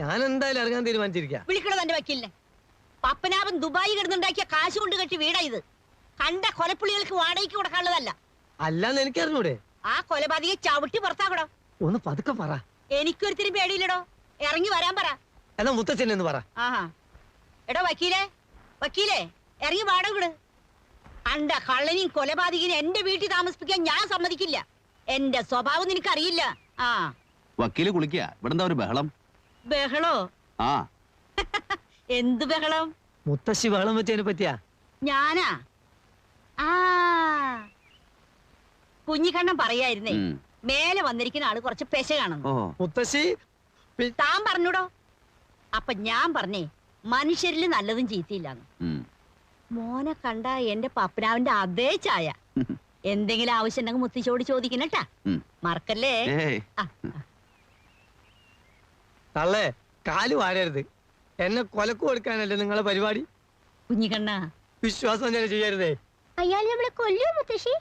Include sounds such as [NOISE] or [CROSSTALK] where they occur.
ഞാൻ എന്തായാലും ഇറങ്ങാൻ തീരുമാനിച്ചിരിക്കാം. വിളിക്കണോ തന്റെ വക്കീലിനെ? പപ്പനാഭൻ ദുബായി കിടന്നുണ്ടാക്കിയ കാശ് കൊണ്ട് കെട്ടി വീടാ ഇത്. കണ്ട കൊലപ്പുള്ളികൾക്ക് വാടകയ്ക്ക് കൊടുക്കാനുള്ളതല്ല. അല്ലാന്ന് എനിക്കറിഞ്ഞൂടെ. ആ കൊലപാതകയെ ചവിട്ടി പുറത്താക്കടോ ഒന്ന് പതുക്കെ പറ. എനിക്കൊരുത്തിരി പേടിയില്ലടോ. ഇറങ്ങി വരാൻ പറ. എന്നാ മുത്തച്ഛൻ എന്ന് പറ. ആഹാ. എടോ വക്കീലേ വക്കീലേ ഇറങ്ങി വാടക വിട്. കണ്ട കള്ളനെയും കൊലപാതകനെ എന്റെ വീട്ടിൽ താമസിപ്പിക്കാൻ ഞാൻ സമ്മതിക്കില്ല. എന്റെ സ്വഭാവം നിനക്കറിയില്ല. ആ. വക്കീൽ കുളിക്കുക ഇവിടെ എന്താ ഒരു ബഹളം? ബഹളോ? ആ. [LAUGHS] എന്ത് ബഹളം? മുത്തശ്ശി ബഹളം വെച്ചതിനെ പറ്റിയാ? ഞാനാ? ആ. കുഞ്ഞിക്കണ്ണൻ പറയായിരുന്നേ. മേലെ വന്നിരിക്കുന്ന ആൾ കുറച്ച് പെശ കാണുന്നു. മുത്തശ്ശി താൻ പറഞ്ഞൂടോ? അപ്പൊ ഞാൻ പറഞ്ഞേ മനുഷ്യരിൽ നല്ലതും ചീത്തയില്ലാന്ന്. മോനെ കണ്ട എന്റെ പപ്പനാവിന്റെ അതേ ചായ. എന്തെങ്കിലും ആവശ്യം ഉണ്ടെങ്കിൽ മുത്തിച്ചോട് ചോദിക്കണട്ടാ. ഉം. മറക്കല്ലേ? ആ, തള്ളേ കാൽ വാരരുത്. എന്നെ കൊലക്കു കൊടുക്കാനല്ലേ നിങ്ങളെ പരിപാടി? കുഞ്ഞിക്കണ്ണ. വിശ്വാസം തന്നെ ചെയ്യരുതേ. അയാൾ നമ്മളെ കൊല്ലോ മുത്തശ്ശി?